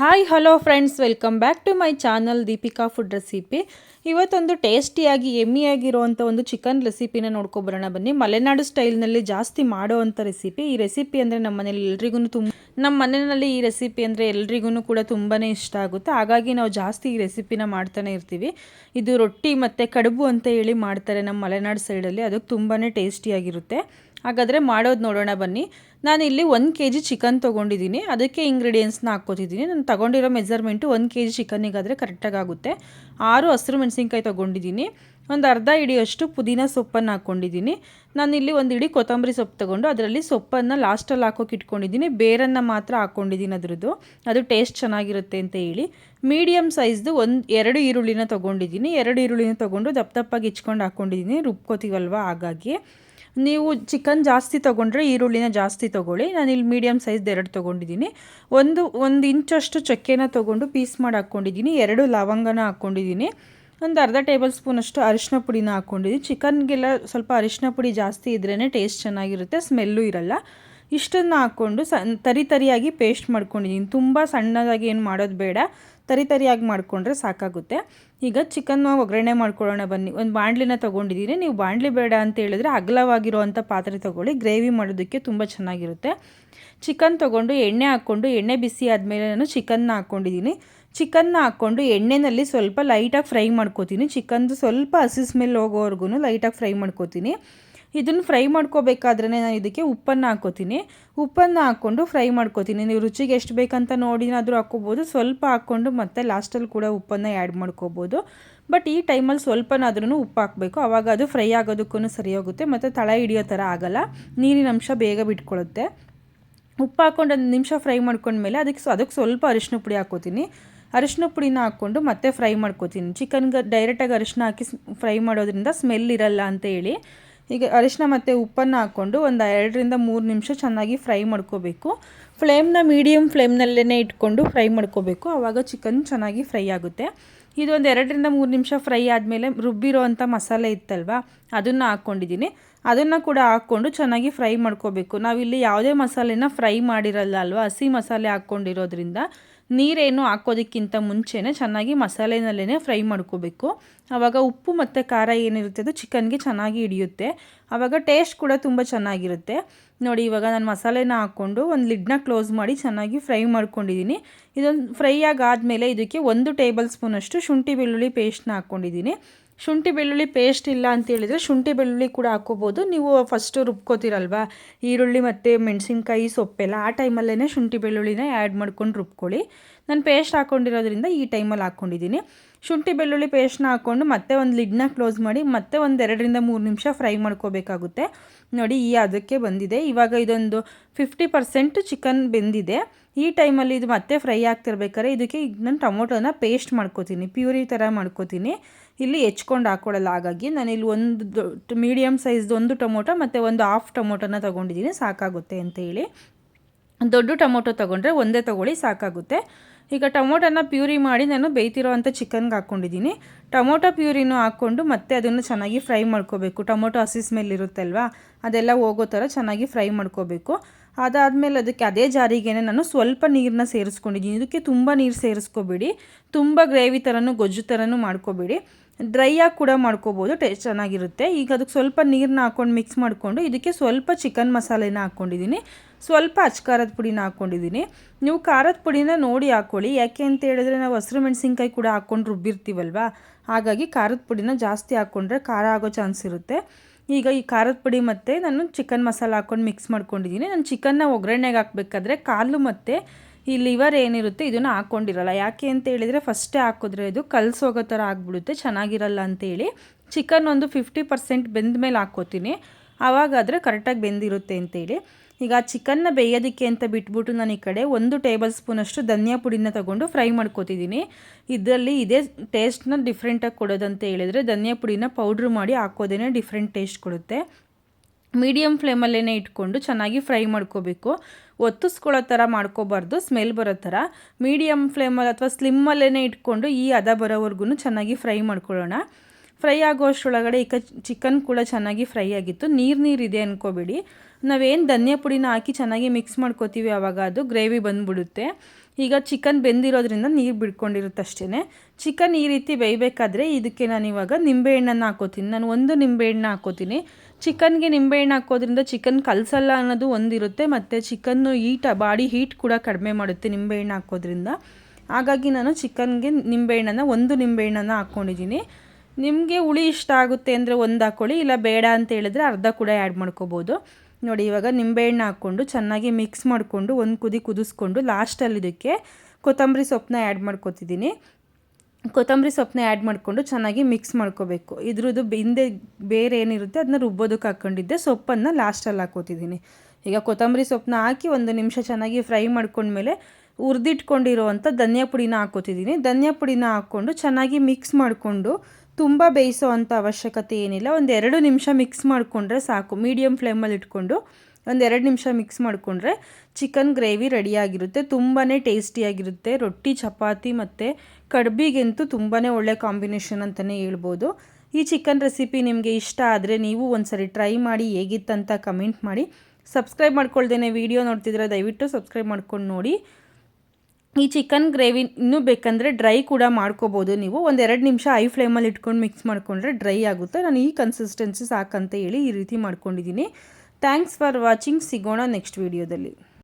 Hi hello friends welcome back to my channel Deepika food recipe ಇವತ್ತೊಂದು ಟೇಸ್ಟಿಯಾಗಿ ಎಮ್ಮಿಯಾಗಿರುವಂಥ ಒಂದು chicken ರೆಸಿಪಿನ ನೋಡ್ಕೊಬರೋಣ. ಬನ್ನಿ, ಮಲೆನಾಡು ಸ್ಟೈಲ್ನಲ್ಲಿ ಜಾಸ್ತಿ ಮಾಡೋವಂಥ ರೆಸಿಪಿ ಈ ರೆಸಿಪಿ ಅಂದರೆ ನಮ್ಮ ಮನೇಲಿ ಎಲ್ರಿಗೂ ತುಂಬ ನಮ್ಮ ಮನೆಯಲ್ಲಿ ಈ ರೆಸಿಪಿ ಅಂದರೆ ಎಲ್ರಿಗೂ ಕೂಡ ತುಂಬಾ ಇಷ್ಟ ಆಗುತ್ತೆ. ಹಾಗಾಗಿ ನಾವು ಜಾಸ್ತಿ ಈ ರೆಸಿಪಿನ ಮಾಡ್ತಾನೆ ಇರ್ತೀವಿ. ಇದು ರೊಟ್ಟಿ ಮತ್ತು ಕಡುಬು ಅಂತ ಹೇಳಿ ಮಾಡ್ತಾರೆ ನಮ್ಮ ಮಲೆನಾಡು ಸೈಡಲ್ಲಿ ಅದಕ್ಕೆ ತುಂಬಾ ಟೇಸ್ಟಿಯಾಗಿರುತ್ತೆ ಹಾಗಾದರೆ ಮಾಡೋದು ನೋಡೋಣ ಬನ್ನಿ. ನಾನು ಇಲ್ಲಿ ಒಂದು ಕೆ ಜಿ ಚಿಕನ್ ತೊಗೊಂಡಿದ್ದೀನಿ ಅದಕ್ಕೆ ಇಂಗ್ರೀಡಿಯೆಂಟ್ಸ್ನ ಹಾಕ್ಕೋತಿದ್ದೀನಿ ನಾನು ತೊಗೊಂಡಿರೋ ಮೆಜರ್ಮೆಂಟು ಒಂದು ಕೆ ಜಿ ಚಿಕನ್ನಿಗಾದರೆ ಕರೆಕ್ಟಾಗಿ ಆಗುತ್ತೆ. ಆರು ಹಸಿರು ಮೆಣಸಿನ್ಕಾಯಿ ತೊಗೊಂಡಿದ್ದೀನಿ ಒಂದು ಅರ್ಧ ಇಡಿಯಷ್ಟು ಪುದೀನ ಸೊಪ್ಪನ್ನು ಹಾಕ್ಕೊಂಡಿದ್ದೀನಿ ನಾನು ಇಲ್ಲಿ ಒಂದು ಇಡೀ ಕೊತ್ತಂಬರಿ ಸೊಪ್ಪು ತೊಗೊಂಡು ಅದರಲ್ಲಿ ಸೊಪ್ಪನ್ನು ಲಾಸ್ಟಲ್ಲಿ ಹಾಕೋಕೆ ಇಟ್ಕೊಂಡಿದ್ದೀನಿ ಬೇರನ್ನು ಮಾತ್ರ ಹಾಕ್ಕೊಂಡಿದ್ದೀನಿ ಅದರದ್ದು. ಅದು ಟೇಸ್ಟ್ ಚೆನ್ನಾಗಿರುತ್ತೆ ಅಂತ ಹೇಳಿ. ಮೀಡಿಯಮ್ ಸೈಜ್ದು ಒಂದು ಎರಡು ಈರುಳ್ಳಿನ ತೊಗೊಂಡಿದ್ದೀನಿ ಎರಡು ಈರುಳ್ಳಿನ ತೊಗೊಂಡು ದಪ್ಪ ದಪ್ಪಾಗಿ ಇಚ್ಕೊಂಡು ಹಾಕ್ಕೊಂಡಿದ್ದೀನಿ ರುಬ್ಕೋತೀವಲ್ವ ಹಾಗಾಗಿ. ನೀವು ಚಿಕನ್ ಜಾಸ್ತಿ ತೊಗೊಂಡ್ರೆ ಈರುಳ್ಳಿನ ಜಾಸ್ತಿ ತೊಗೊಳ್ಳಿ. ನಾನು ಇಲ್ಲಿ ಮೀಡಿಯಮ್ ಸೈಜ್ದು ಎರಡು ತೊಗೊಂಡಿದ್ದೀನಿ. ಒಂದು ಒಂದು ಇಂಚಷ್ಟು ಚಕ್ಕೆನ ತೊಗೊಂಡು ಪೀಸ್ ಮಾಡಿ ಹಾಕ್ಕೊಂಡಿದ್ದೀನಿ. ಎರಡು ಲವಂಗನ ಹಾಕ್ಕೊಂಡಿದ್ದೀನಿ. ಒಂದು ಅರ್ಧ ಟೇಬಲ್ ಸ್ಪೂನಷ್ಟು ಅರಿಶಿನ ಪುಡಿನ ಹಾಕ್ಕೊಂಡಿದ್ದೀನಿ. ಚಿಕನ್ಗೆಲ್ಲ ಸ್ವಲ್ಪ ಅರಿಶಿನ ಪುಡಿ ಜಾಸ್ತಿ ಇದ್ರೇ ಟೇಸ್ಟ್ ಚೆನ್ನಾಗಿರುತ್ತೆ ಸ್ಮೆಲ್ಲು ಇರಲ್ಲ. ಇಷ್ಟನ್ನು ಹಾಕ್ಕೊಂಡು ಸಣ್ಣ ತರಿ ತರಿಯಾಗಿ ಪೇಸ್ಟ್ ಮಾಡ್ಕೊಂಡಿದ್ದೀನಿ ತುಂಬ ಸಣ್ಣದಾಗಿ ಏನು ಮಾಡೋದು ಬೇಡ. ತರಿ ತರಿಯಾಗಿ ಮಾಡಿಕೊಂಡ್ರೆ ಸಾಕಾಗುತ್ತೆ. ಈಗ ಚಿಕನ್ ಒಗ್ಗರಣೆ ಮಾಡ್ಕೊಳ್ಳೋಣ ಬನ್ನಿ. ಒಂದು ಬಾಣಲಿನ ತೊಗೊಂಡಿದ್ದೀನಿ ನೀವು ಬಾಣಲಿ ಬೇಡ ಅಂತ ಹೇಳಿದ್ರೆ ಅಗಲವಾಗಿರುವಂಥ ಪಾತ್ರೆ ತೊಗೊಳ್ಳಿ. ಗ್ರೇವಿ ಮಾಡೋದಕ್ಕೆ ತುಂಬ ಚೆನ್ನಾಗಿರುತ್ತೆ. ಚಿಕನ್ ತೊಗೊಂಡು ಎಣ್ಣೆ ಹಾಕ್ಕೊಂಡು, ಎಣ್ಣೆ ಬಿಸಿ ಆದಮೇಲೆ ನಾನು ಚಿಕನ್ನ ಹಾಕ್ಕೊಂಡಿದ್ದೀನಿ ಚಿಕನ್ನ ಹಾಕ್ಕೊಂಡು ಎಣ್ಣೆಯಲ್ಲಿ ಸ್ವಲ್ಪ ಲೈಟಾಗಿ ಫ್ರೈ ಮಾಡ್ಕೋತೀನಿ. ಚಿಕನ್ದು ಸ್ವಲ್ಪ ಹಸಿ ಸ್ಮೆಲ್ ಹೋಗೋವರೆಗೂ ಲೈಟಾಗಿ ಫ್ರೈ ಮಾಡ್ಕೋತೀನಿ. ಇದನ್ನು ಫ್ರೈ ಮಾಡ್ಕೋಬೇಕಾದ್ರೆ ನಾನು ಇದಕ್ಕೆ ಉಪ್ಪನ್ನು ಹಾಕ್ಕೋತೀನಿ ಉಪ್ಪನ್ನು ಹಾಕ್ಕೊಂಡು ಫ್ರೈ ಮಾಡ್ಕೋತೀನಿ. ನೀವು ರುಚಿಗೆ ಎಷ್ಟು ಬೇಕಂತ ನೋಡಿನಾದರೂ ಹಾಕ್ಕೋಬೋದು ಸ್ವಲ್ಪ ಹಾಕ್ಕೊಂಡು ಮತ್ತೆ ಲಾಸ್ಟಲ್ಲಿ ಕೂಡ ಉಪ್ಪನ್ನು ಆ್ಯಡ್ ಮಾಡ್ಕೋಬೋದು. ಬಟ್ ಈ ಟೈಮಲ್ಲಿ ಸ್ವಲ್ಪನಾದ್ರೂ ಉಪ್ಪು ಹಾಕಬೇಕು. ಆವಾಗ ಅದು ಫ್ರೈ ಆಗೋದಕ್ಕೂ ಸರಿ ಹೋಗುತ್ತೆ. ಮತ್ತು ತಳ ಹಿಡಿಯೋ ಥರ ಆಗಲ್ಲ. ನೀರಿನ ಅಂಶ ಬೇಗ ಬಿಟ್ಕೊಳ್ಳುತ್ತೆ ಉಪ್ಪು ಹಾಕ್ಕೊಂಡು ಒಂದು ನಿಮಿಷ ಫ್ರೈ ಮಾಡ್ಕೊಂಡ್ಮೇಲೆ ಅದಕ್ಕೆ ಅದಕ್ಕೆ ಸ್ವಲ್ಪ ಅರಿಶಿನ ಪುಡಿ ಹಾಕೋತೀನಿ. ಅರಿಶಿನ ಪುಡಿನ ಹಾಕ್ಕೊಂಡು ಮತ್ತೆ ಫ್ರೈ ಮಾಡ್ಕೋತೀನಿ. ಚಿಕನ್ಗೆ ಡೈರೆಕ್ಟಾಗಿ ಅರಿಶಿನ ಹಾಕಿ ಫ್ರೈ ಮಾಡೋದ್ರಿಂದ ಸ್ಮೆಲ್ ಇರಲ್ಲ ಅಂತ ಹೇಳಿ. ಈಗ ಅರಿಶಿನ ಮತ್ತು ಉಪ್ಪನ್ನು ಹಾಕ್ಕೊಂಡು ಒಂದು ಎರಡರಿಂದ ಮೂರು ನಿಮಿಷ ಚೆನ್ನಾಗಿ ಫ್ರೈ ಮಾಡ್ಕೋಬೇಕು. ಫ್ಲೇಮ್ನ ಮೀಡಿಯಮ್ ಫ್ಲೇಮ್ನಲ್ಲೇ ಇಟ್ಕೊಂಡು ಫ್ರೈ ಮಾಡ್ಕೋಬೇಕು. ಆವಾಗ ಚಿಕನ್ ಚೆನ್ನಾಗಿ ಫ್ರೈ ಆಗುತ್ತೆ. ಇದೊಂದು ಎರಡರಿಂದ ಮೂರು ನಿಮಿಷ ಫ್ರೈ ಆದಮೇಲೆ ರುಬ್ಬಿರೋ ಅಂಥ ಮಸಾಲೆ ಇತ್ತಲ್ವ, ಅದನ್ನು ಹಾಕ್ಕೊಂಡಿದ್ದೀನಿ. ಅದನ್ನು ಕೂಡ ಹಾಕ್ಕೊಂಡು ಚೆನ್ನಾಗಿ ಫ್ರೈ ಮಾಡ್ಕೋಬೇಕು. ನಾವಿಲ್ಲಿ ಯಾವುದೇ ಮಸಾಲೆನ ಫ್ರೈ ಮಾಡಿರಲ್ಲ ಅಲ್ವಾ, ಹಸಿ ಮಸಾಲೆ ಹಾಕ್ಕೊಂಡಿರೋದ್ರಿಂದ ನೀರೇನು ಹಾಕೋದಕ್ಕಿಂತ ಮುಂಚೆನೇ ಚೆನ್ನಾಗಿ ಮಸಾಲೆನಲ್ಲೇ ಫ್ರೈ ಮಾಡ್ಕೋಬೇಕು. ಆವಾಗ ಉಪ್ಪು ಮತ್ತು ಖಾರ ಏನಿರುತ್ತೆ ಅದು ಚಿಕನ್ಗೆ ಚೆನ್ನಾಗಿ ಹಿಡಿಯುತ್ತೆ. ಆವಾಗ ಟೇಸ್ಟ್ ಕೂಡ ತುಂಬ ಚೆನ್ನಾಗಿರುತ್ತೆ. ನೋಡಿ, ಇವಾಗ ನಾನು ಮಸಾಲೆನ ಹಾಕ್ಕೊಂಡು ಒಂದು ಲಿಡ್ನ ಕ್ಲೋಸ್ ಮಾಡಿ ಚೆನ್ನಾಗಿ ಫ್ರೈ ಮಾಡ್ಕೊಂಡಿದ್ದೀನಿ ಇದೊಂದು ಫ್ರೈ ಆಗಾದಮೇಲೆ ಇದಕ್ಕೆ ಒಂದು ಟೇಬಲ್ ಸ್ಪೂನಷ್ಟು ಶುಂಠಿ ಬೆಳ್ಳುಳ್ಳಿ ಪೇಸ್ಟ್ನ ಹಾಕ್ಕೊಂಡಿದ್ದೀನಿ ಶುಂಠಿ ಬೆಳ್ಳುಳ್ಳಿ ಪೇಸ್ಟ್ ಇಲ್ಲ ಅಂತ ಹೇಳಿದರೆ ಶುಂಠಿ ಬೆಳ್ಳುಳ್ಳಿ ಕೂಡ ಹಾಕ್ಕೋಬೋದು. ನೀವು ಫಸ್ಟು ರುಬ್ಕೋತೀರಲ್ವ? ಈರುಳ್ಳಿ ಮತ್ತು ಮೆಣಸಿನ್ಕಾಯಿ ಸೊಪ್ಪೆಲ್ಲ ಆ ಟೈಮಲ್ಲೇ ಶುಂಠಿ ಬೆಳ್ಳುಳ್ಳಿನ ಆ್ಯಡ್ ಮಾಡ್ಕೊಂಡು ರುಬ್ಕೊಳ್ಳಿ. ನಾನು ಪೇಸ್ಟ್ ಹಾಕ್ಕೊಂಡಿರೋದ್ರಿಂದ ಈ ಟೈಮಲ್ಲಿ ಹಾಕ್ಕೊಂಡಿದ್ದೀನಿ. ಶುಂಠಿ, ಬೆಳ್ಳುಳ್ಳಿ ಪೇಸ್ಟ್ನ ಹಾಕ್ಕೊಂಡು ಮತ್ತೆ ಒಂದು ಲಿಡ್ನ ಕ್ಲೋಸ್ ಮಾಡಿ ಮತ್ತೆ ಒಂದು ಎರಡರಿಂದ ಮೂರು ನಿಮಿಷ ಫ್ರೈ ಮಾಡ್ಕೋಬೇಕಾಗುತ್ತೆ. ನೋಡಿ, ಈ ಅದಕ್ಕೆ ಬಂದಿದೆ. ಇವಾಗ ಇದೊಂದು ಫಿಫ್ಟಿ ಪರ್ಸೆಂಟ್ ಚಿಕನ್ ಬೆಂದಿದೆ. ಈ ಟೈಮಲ್ಲಿ ಇದು ಮತ್ತೆ ಫ್ರೈ ಆಗ್ತಿರ್ಬೇಕಾದ್ರೆ ಇದಕ್ಕೆ ಈಗ ನಾನು ಟೊಮೊಟೊನ ಪೇಸ್ಟ್ ಮಾಡ್ಕೋತೀನಿ. ಪ್ಯೂರಿ ಥರ ಮಾಡ್ಕೋತೀನಿ. ಇಲ್ಲಿ ಹೆಚ್ಕೊಂಡು ಹಾಕ್ಕೊಡಲ್ಲ ಹಾಗಾಗಿ ನಾನು ಇಲ್ಲಿ ಒಂದು ದೊಡ್ಡ ಮೀಡಿಯಮ್ ಸೈಜ್ದು ಒಂದು ಟೊಮೊಟೊ ಮತ್ತು ಒಂದು ಹಾಫ್ ಟೊಮೊಟೊನ ತೊಗೊಂಡಿದ್ದೀನಿ. ಸಾಕಾಗುತ್ತೆ ಅಂತ ಹೇಳಿ. ದೊಡ್ಡ ಟೊಮೊಟೊ ತೊಗೊಂಡ್ರೆ ಒಂದೇ ತೊಗೊಳ್ಳಿ, ಸಾಕಾಗುತ್ತೆ. ಈಗ ಟೊಮೊಟೊನ ಪ್ಯೂರಿ ಮಾಡಿ ನಾನು ಬೇಯ್ತಿರೋ ಅಂಥ ಚಿಕನ್ಗೆ ಹಾಕ್ಕೊಂಡಿದ್ದೀನಿ. ಟೊಮೊಟೊ ಪ್ಯೂರಿನೂ ಹಾಕ್ಕೊಂಡು ಮತ್ತೆ ಅದನ್ನು ಚೆನ್ನಾಗಿ ಫ್ರೈ ಮಾಡ್ಕೋಬೇಕು. ಟೊಮೊಟೊ ಹಸಿ ಸ್ಮೆಲ್ ಇರುತ್ತಲ್ವಾ? ಅದೆಲ್ಲ ಹೋಗೋ ಥರ ಚೆನ್ನಾಗಿ ಫ್ರೈ ಮಾಡ್ಕೋಬೇಕು. ಅದಾದಮೇಲೆ ಅದಕ್ಕೆ ಅದೇ ಜಾರಿಗೆ ನಾನು ಸ್ವಲ್ಪ ನೀರನ್ನ ಸೇರಿಸ್ಕೊಂಡಿದ್ದೀನಿ. ಇದಕ್ಕೆ ತುಂಬ ನೀರು ಸೇರಿಸ್ಕೋಬೇಡಿ. ತುಂಬ ಗ್ರೇವಿ ಥರನೂ ಗೊಜ್ಜು ಥರನೂ ಮಾಡ್ಕೋಬೇಡಿ. ಡ್ರೈಯಾಗಿ ಕೂಡ ಮಾಡ್ಕೋಬೋದು ಟೇಸ್ಟ್ ಚೆನ್ನಾಗಿರುತ್ತೆ. ಈಗ ಅದಕ್ಕೆ ಸ್ವಲ್ಪ ನೀರನ್ನ ಹಾಕ್ಕೊಂಡು ಮಿಕ್ಸ್ ಮಾಡಿಕೊಂಡು, ಇದಕ್ಕೆ ಸ್ವಲ್ಪ ಚಿಕನ್ ಮಸಾಲೆನ ಹಾಕ್ಕೊಂಡಿದ್ದೀನಿ ಸ್ವಲ್ಪ ಅಚ್ಕಾರದ ಪುಡಿನ ಹಾಕ್ಕೊಂಡಿದ್ದೀನಿ ನೀವು ಖಾರದ ಪುಡಿನ ನೋಡಿ ಹಾಕ್ಕೊಳ್ಳಿ ಯಾಕೆ ಅಂತ ಹೇಳಿದ್ರೆ ನಾವು ಹಸಿರು ಮೆಣಸಿನ್ಕಾಯಿ ಕೂಡ ಹಾಕ್ಕೊಂಡು ರುಬ್ಬಿರ್ತೀವಲ್ವಾ? ಹಾಗಾಗಿ ಖಾರದ ಪುಡಿನ ಜಾಸ್ತಿ ಹಾಕ್ಕೊಂಡ್ರೆ ಖಾರ ಆಗೋ ಚಾನ್ಸ್ ಇರುತ್ತೆ. ಈಗ ಈ ಖಾರದ ಪುಡಿ ಮತ್ತು ನಾನು ಚಿಕನ್ ಮಸಾಲ ಹಾಕ್ಕೊಂಡು ಮಿಕ್ಸ್ ಮಾಡ್ಕೊಂಡಿದ್ದೀನಿ ನಾನು ಚಿಕನ್ನ ಒಗ್ಗರಣೆಗೆ ಹಾಕಬೇಕಾದ್ರೆ ಕಾಲು ಮತ್ತು ಈ ಲಿವರ್ ಏನಿರುತ್ತೆ ಇದನ್ನು ಹಾಕ್ಕೊಂಡಿರಲ್ಲ ಯಾಕೆ ಅಂತ ಹೇಳಿದರೆ ಫಸ್ಟೇ ಹಾಕಿದ್ರೆ ಇದು ಕಲ್ಸೋಗೋ ಥರ ಆಗಿಬಿಡುತ್ತೆ, ಚೆನ್ನಾಗಿರಲ್ಲ ಅಂತೇಳಿ. ಚಿಕನ್ ಒಂದು ಫಿಫ್ಟಿ ಪರ್ಸೆಂಟ್ ಬೆಂದ ಮೇಲೆ ಹಾಕ್ಕೋತೀನಿ ಆವಾಗಾದರೆ ಕರೆಕ್ಟಾಗಿ ಬೆಂದಿರುತ್ತೆ ಅಂತೇಳಿ. ಈಗ ಚಿಕನ್ನ ಬೇಯೋದಕ್ಕೆ ಅಂತ ಬಿಟ್ಬಿಟ್ಟು ನಾನು ಈ ಕಡೆ ಒಂದು ಟೇಬಲ್ ಸ್ಪೂನಷ್ಟು ಧನಿಯಾ ಪುಡಿನ ತೊಗೊಂಡು ಫ್ರೈ ಮಾಡ್ಕೋತಿದ್ದೀನಿ. ಇದರಲ್ಲಿ ಇದೇ ಟೇಸ್ಟ್ನ ಡಿಫ್ರೆಂಟಾಗಿ ಕೊಡೋದಂತ ಹೇಳಿದರೆ ಧನಿಯಾ ಪುಡಿನ ಪೌಡ್ರ್ ಮಾಡಿ ಹಾಕೋದೇ ಡಿಫ್ರೆಂಟ್ ಟೇಸ್ಟ್ ಕೊಡುತ್ತೆ. ಮೀಡಿಯಮ್ ಫ್ಲೇಮಲ್ಲೇ ಇಟ್ಕೊಂಡು ಚೆನ್ನಾಗಿ ಫ್ರೈ ಮಾಡ್ಕೋಬೇಕು. ಒತ್ತಿಸ್ಕೊಳ್ಳೋ ಥರ ಮಾಡ್ಕೋಬಾರ್ದು, ಸ್ಮೆಲ್ ಬರೋ ಥರ. ಮೀಡಿಯಮ್ ಫ್ಲೇಮಲ್ಲಿ ಅಥವಾ ಸ್ಲಿಮ್ಮಲ್ಲೇ ಇಟ್ಕೊಂಡು ಈ ಅದ ಬರೋವರೆಗೂ ಚೆನ್ನಾಗಿ ಫ್ರೈ ಮಾಡ್ಕೊಳ್ಳೋಣ. ಫ್ರೈ ಆಗೋಷ್ಟರೊಳಗಡೆ ಈಗ ಚಿಕನ್ ಕೂಡ ಚೆನ್ನಾಗಿ ಫ್ರೈ ಆಗಿತ್ತು. ನೀರು ನೀರಿದೆ ಅಂದ್ಕೋಬೇಡಿ ನಾವೇನು ಧನಿಯಾ ಪುಡಿನ ಹಾಕಿ ಚೆನ್ನಾಗಿ ಮಿಕ್ಸ್ ಮಾಡ್ಕೋತೀವಿ ಆವಾಗ ಅದು ಗ್ರೇವಿ ಬಂದುಬಿಡುತ್ತೆ. ಈಗ ಚಿಕನ್ ಬೆಂದಿರೋದ್ರಿಂದ ನೀರು ಬಿಡ್ಕೊಂಡಿರುತ್ತೆ ಅಷ್ಟೇ ಚಿಕನ್ ಈ ರೀತಿ ಬೇಯಬೇಕಾದ್ರೆ ಇದಕ್ಕೆ ನಾನು ಇವಾಗ ನಿಂಬೆಹಣ್ಣನ್ನು ಹಾಕೋತೀನಿ. ನಾನು ಒಂದು ನಿಂಬೆಹಣ್ಣು ಹಾಕೋತೀನಿ. ಚಿಕನ್ಗೆ ನಿಂಬೆಹಣ್ಣು ಹಾಕೋದ್ರಿಂದ ಚಿಕನ್ ಕಲಸಲ್ಲ ಅನ್ನೋದು ಒಂದಿರುತ್ತೆ. ಮತ್ತು ಚಿಕನ್ನು ಹೀಟ, ಬಾಡಿ ಹೀಟ್ ಕೂಡ ಕಡಿಮೆ ಮಾಡುತ್ತೆ ನಿಂಬೆಹಣ್ಣು ಹಾಕೋದ್ರಿಂದ. ಹಾಗಾಗಿ ನಾನು ಚಿಕನ್ಗೆ ನಿಂಬೆಹಣ್ಣನ್ನು ಒಂದು ನಿಂಬೆಹಣ್ಣನ್ನು ಹಾಕ್ಕೊಂಡಿದ್ದೀನಿ ನಿಮಗೆ ಹುಳಿ ಇಷ್ಟ ಆಗುತ್ತೆ ಅಂದರೆ ಒಂದು ಹಾಕ್ಕೊಳ್ಳಿ ಇಲ್ಲ ಬೇಡ ಅಂತ ಹೇಳಿದ್ರೆ ಅರ್ಧ ಕೂಡ ಆ್ಯಡ್ ಮಾಡ್ಕೋಬೋದು. ನೋಡಿ, ಇವಾಗ ನಿಂಬೆಹಣ್ಣು ಹಾಕ್ಕೊಂಡು ಚೆನ್ನಾಗಿ ಮಿಕ್ಸ್ ಮಾಡಿಕೊಂಡು ಒಂದು ಕುದಿ ಕುದಿಸ್ಕೊಂಡು ಲಾಸ್ಟಲ್ಲಿ ಇದಕ್ಕೆ ಕೊತ್ತಂಬರಿ ಸೊಪ್ಪನ್ನ ಆ್ಯಡ್ ಮಾಡ್ಕೊತಿದ್ದೀನಿ. ಕೊತ್ತಂಬರಿ ಸೊಪ್ಪನ್ನ ಆ್ಯಡ್ ಮಾಡಿಕೊಂಡು ಚೆನ್ನಾಗಿ ಮಿಕ್ಸ್ ಮಾಡ್ಕೋಬೇಕು. ಇದ್ರದ್ದು ಹಿಂದೆ ಬೇರೆ ಏನಿರುತ್ತೆ ಅದನ್ನ ರುಬ್ಬೋದಕ್ಕೆ ಹಾಕ್ಕೊಂಡಿದ್ದೆ ಸೊಪ್ಪನ್ನು ಲಾಸ್ಟಲ್ಲಿ ಹಾಕೋತಿದ್ದೀನಿ. ಈಗ ಕೊತ್ತಂಬರಿ ಸೊಪ್ಪನ್ನ ಹಾಕಿ ಒಂದು ನಿಮಿಷ ಚೆನ್ನಾಗಿ ಫ್ರೈ ಮಾಡ್ಕೊಂಡ್ಮೇಲೆ ಹುರಿದಿಟ್ಕೊಂಡಿರೋವಂಥ ಧನಿಯಾ ಪುಡಿನ ಹಾಕೋತಿದ್ದೀನಿ. ಧನಿಯಾ ಪುಡಿನ ಹಾಕ್ಕೊಂಡು ಚೆನ್ನಾಗಿ ಮಿಕ್ಸ್ ಮಾಡಿಕೊಂಡು ತುಂಬ ಬೇಯಿಸೋ ಅಂಥ ಅವಶ್ಯಕತೆ ಏನಿಲ್ಲ. ಒಂದು ಎರಡು ನಿಮಿಷ ಮಿಕ್ಸ್ ಮಾಡಿಕೊಂಡ್ರೆ ಸಾಕು. ಮೀಡಿಯಮ್ ಫ್ಲೇಮಲ್ಲಿ ಇಟ್ಕೊಂಡು ಒಂದು ಎರಡು ನಿಮಿಷ ಮಿಕ್ಸ್ ಮಾಡಿಕೊಂಡ್ರೆ ಚಿಕನ್ ಗ್ರೇವಿ ರೆಡಿಯಾಗಿರುತ್ತೆ ತುಂಬಾ ಟೇಸ್ಟಿಯಾಗಿರುತ್ತೆ ರೊಟ್ಟಿ, ಚಪಾತಿ ಮತ್ತು ಕಡ್ಬಿಗಂತೂ ತುಂಬಾ ಒಳ್ಳೆ ಕಾಂಬಿನೇಷನ್ ಅಂತಲೇ ಹೇಳ್ಬೋದು. ಈ ಚಿಕನ್ ರೆಸಿಪಿ ನಿಮಗೆ ಇಷ್ಟ ಆದರೆ ನೀವು ಒಂದ್ಸರಿ ಟ್ರೈ ಮಾಡಿ ಹೇಗಿತ್ತಂತ ಕಮೆಂಟ್ ಮಾಡಿ. ಸಬ್ಸ್ಕ್ರೈಬ್ ಮಾಡ್ಕೊಳ್ದೇನೆ ವೀಡಿಯೋ ನೋಡ್ತಿದ್ರೆ ದಯವಿಟ್ಟು ಸಬ್ಸ್ಕ್ರೈಬ್ ಮಾಡ್ಕೊಂಡು ನೋಡಿ. ಈ ಚಿಕನ್ ಗ್ರೇವಿ ಇನ್ನೂ ಬೇಕಂದರೆ ಡ್ರೈ ಕೂಡ ಮಾಡ್ಕೋಬೋದು ನೀವು. ಒಂದು ಎರಡು ನಿಮಿಷ ಐ ಫ್ಲೇಮಲ್ಲಿ ಇಟ್ಕೊಂಡು ಮಿಕ್ಸ್ ಮಾಡಿಕೊಂಡ್ರೆ ಡ್ರೈ ಆಗುತ್ತೆ. ನಾನು ಈ ಕನ್ಸಿಸ್ಟೆನ್ಸಿ ಸಾಕಂತ ಹೇಳಿ ಈ ರೀತಿ ಮಾಡ್ಕೊಂಡಿದ್ದೀನಿ. ಥ್ಯಾಂಕ್ಸ್ ಫಾರ್ ವಾಚಿಂಗ್ ಸಿಗೋಣ ನೆಕ್ಸ್ಟ್ ವೀಡಿಯೋದಲ್ಲಿ